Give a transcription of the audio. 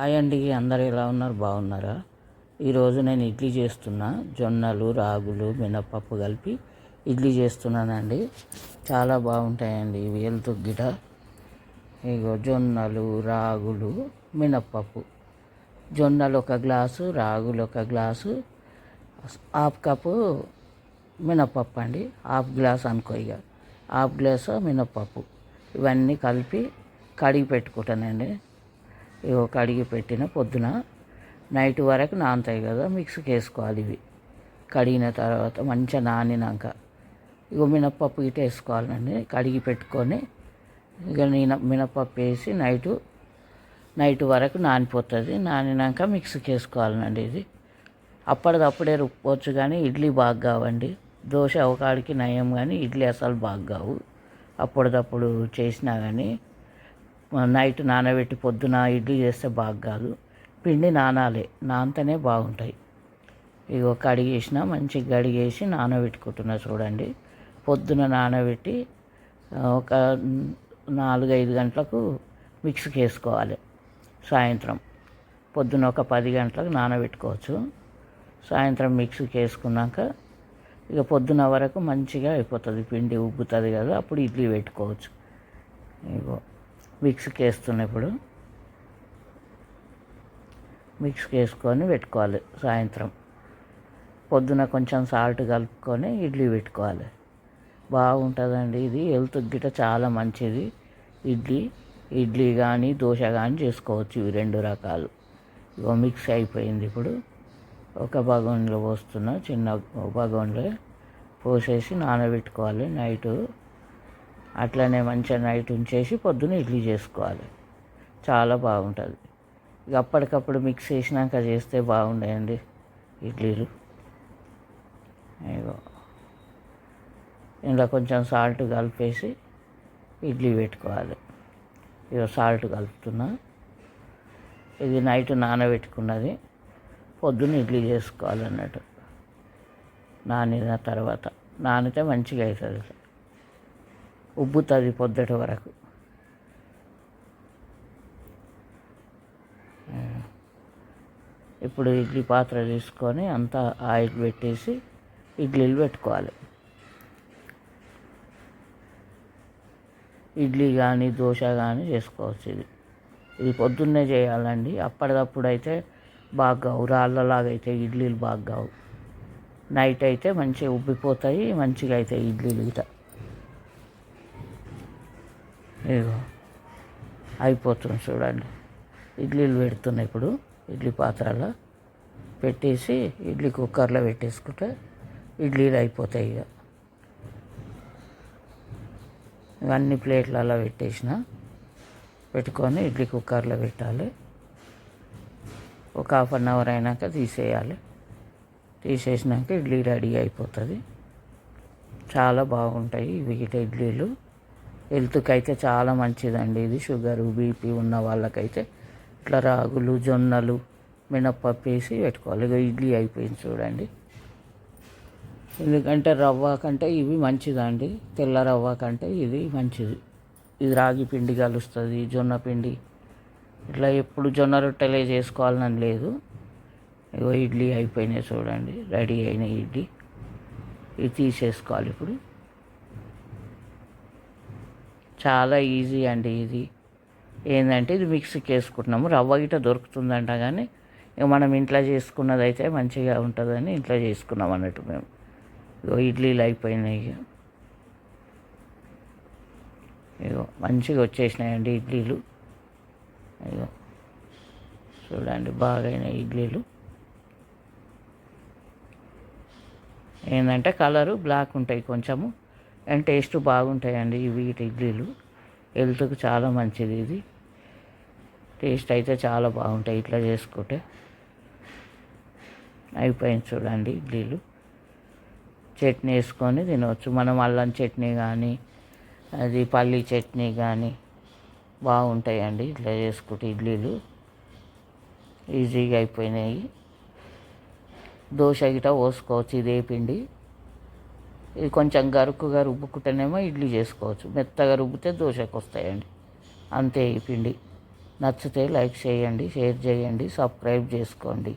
Hi అండి అందరు ఎలా ఉన్నారు? బాగున్నారా? ఈరోజు నేను ఇడ్లీ చేస్తున్నా. జొన్నలు రాగులు మినపప్పు కలిపి ఇడ్లీ చేస్తున్నానండి. చాలా బాగుంటాయండి ఇవి వెళ్తూ గిట. ఇగో జొన్నలు రాగులు మినప్పప్పు. జొన్నలు ఒక గ్లాసు రాగులు ఒక గ్లాసు హాఫ్ కప్పు మినప్పప్పు అండి. హాఫ్ గ్లాస్ అనుకో ఇక హాఫ్ గ్లాసు మినప్పప్పు. ఇవన్నీ కలిపి కడిగి పెట్టుకుంటానండి. ఇగో కడిగి పెట్టిన పొద్దున నైట్ వరకు నానుతాయి కదా మిక్సీకి వేసుకోవాలి ఇవి. కడిగిన తర్వాత మంచిగా నానినాక ఇగో మినప్పప్పు ఇటు వేసుకోవాలండి కడిగి పెట్టుకొని ఇక నేను మినప్పప్పు వేసి నైటు నైట్ వరకు నానిపోతుంది. నానినాక మిక్సీకి వేసుకోవాలండి ఇది. అప్పటిదప్పుడే రుక్కోవచ్చు కానీ ఇడ్లీ బాగా కావండి. దోశ ఒకడికి నయం కానీ ఇడ్లీ అసలు బాగా కావు. అప్పటిదప్పుడు చేసినా కానీ నైట్ నానబెట్టి పొద్దున ఇడ్లీ చేస్తే బాగా కాదు. పిండి నానాలి నానితేనే బాగుంటాయి. ఇగో కడిగేసిన మంచిగా కడిగేసి నానబెట్టుకుంటున్నా చూడండి. పొద్దున నానబెట్టి ఒక నాలుగైదు గంటలకు మిక్సీకి వేసుకోవాలి. సాయంత్రం పొద్దున ఒక పది గంటలకు నానబెట్టుకోవచ్చు. సాయంత్రం మిక్సీకి వేసుకున్నాక ఇక పొద్దున వరకు మంచిగా అయిపోతుంది. పిండి ఉబ్బుతుంది కదా అప్పుడు ఇడ్లీ పెట్టుకోవచ్చు. ఇగో. మిక్స్కి వేస్తున్నప్పుడు మిక్స్కి వేసుకొని పెట్టుకోవాలి సాయంత్రం. పొద్దున కొంచెం సాల్ట్ కలుపుకొని ఇడ్లీ పెట్టుకోవాలి. బాగుంటుందండి ఇది. హెల్త్ గిట చాలా మంచిది. ఇడ్లీ ఇడ్లీ కానీ దోశ కానీ చేసుకోవచ్చు ఇవి రెండు రకాలు. ఇగో మిక్స్ అయిపోయింది ఇప్పుడు. ఒక బగోన్లో పోస్తున్నా చిన్న బగోన్లో పోసేసి నానబెట్టుకోవాలి నైటు. అట్లనే మంచిగా నైట్ ఉంచేసి పొద్దున ఇడ్లీ చేసుకోవాలి. చాలా బాగుంటుంది. ఇక అప్పటికప్పుడు మిక్స్ చేసినాక చేస్తే బాగుండేయండి ఇడ్లీలు. ఇగో ఇందులో కొంచెం సాల్ట్ కలిపేసి ఇడ్లీ పెట్టుకోవాలి. ఇక సాల్ట్ కలుపుతున్నా. ఇది నైట్ నానబెట్టుకున్నది. పొద్దున్న ఇడ్లీ చేసుకోవాలన్నట్టు. నానిన తర్వాత. నానితే మంచిగా అవుతుంది. ఉబ్బుతుంది పొద్దుటి వరకు. ఇప్పుడు ఇడ్లీ పాత్ర తీసుకొని అంతా ఆయిల్ పెట్టేసి ఇడ్లీలు పెట్టుకోవాలి. ఇడ్లీ కానీ దోశ కానీ చేసుకోవచ్చు ఇది. ఇది పొద్దున్నే చేయాలండి. అప్పటికప్పుడు అయితే బాగా రాళ్ళలాగా అయితే ఇడ్లీలు బాగా కావు. నైట్ అయితే మంచిగా ఉబ్బిపోతాయి మంచిగా అవుతాయి ఇడ్లీలు ఇట ఇగో అయిపోతుంది చూడండి. ఇడ్లీలు పెడుతున్నాయి ఇప్పుడు ఇడ్లీ పాత్రలో పెట్టేసి ఇడ్లీ కుక్కర్లో పెట్టేసుకుంటే ఇడ్లీలు అయిపోతాయి ఇక. ఇవన్నీ ప్లేట్లలో పెట్టేసిన పెట్టుకొని ఇడ్లీ కుక్కర్లో పెట్టాలి. ఒక హాఫ్ అన్ అవర్ అయినాక తీసేయాలి. తీసేసినాక ఇడ్లీ రెడీ అయిపోతుంది. చాలా బాగుంటాయి వీటి ఇడ్లీలు. హెల్త్కి అయితే చాలా మంచిదండి. ఇది షుగరు బీపీ ఉన్న వాళ్ళకైతే ఇట్లా రాగులు జొన్నలు మినప్పప్పు వేసి పెట్టుకోవాలి. ఇక ఇడ్లీ అయిపోయింది చూడండి. ఎందుకంటే రవ్వ కంటే ఇవి మంచిదండి. తెల్ల రవ్వ కంటే ఇది మంచిది. ఇది రాగి పిండి కలుస్తుంది జొన్న పిండి. ఇట్లా ఎప్పుడు జొన్న రొట్టెలే చేసుకోవాలని లేదు. ఇగో ఇడ్లీ అయిపోయినాయి చూడండి. రెడీ అయిన ఇడ్లీ. ఇది తీసేసుకోవాలి ఇప్పుడు. చాలా ఈజీ అండి ఇది. ఏంటంటే ఇది మిక్సీకి వేసుకుంటున్నాము రవ్వ గిట్ట దొరుకుతుందంట కానీ మనం ఇంట్లో చేసుకున్నది అయితే మంచిగా ఉంటుందని ఇంట్లో చేసుకున్నాం అన్నట్టు మేము. ఇగో ఇడ్లీలు అయిపోయినాయి ఇగో. మంచిగా వచ్చేసినాయండి ఇడ్లీలు. ఇగో చూడండి బాగైన ఇడ్లీలు. ఏంటంటే కలరు బ్లాక్ ఉంటాయి కొంచెము. అండ్ టేస్ట్ బాగుంటాయండి ఇవి ఇడ్లీలు. హెల్త్కి చాలా మంచిది ఇది. టేస్ట్ అయితే చాలా బాగుంటాయి ఇట్లా చేసుకుంటే. అయిపోయింది చూడండి ఇడ్లీలు. చట్నీ వేసుకొని తినవచ్చు మనం అల్లం చట్నీ కానీ అది పల్లీ చట్నీ కానీ బాగుంటాయండి ఇట్లా చేసుకుంటే ఇడ్లీలు. ఈజీగా అయిపోయినాయి. దోశ గిట పోసుకోవచ్చు ఇదే పిండి. ఇది కొంచెం గరుకుగా రుబ్బుకుంటేనేమో ఇడ్లీ చేసుకోవచ్చు. మెత్తగా రుబ్బితే దోశకు వస్తాయండి. అంతే ఈ పిండి. నచ్చితే లైక్ చేయండి షేర్ చేయండి సబ్స్క్రైబ్ చేసుకోండి.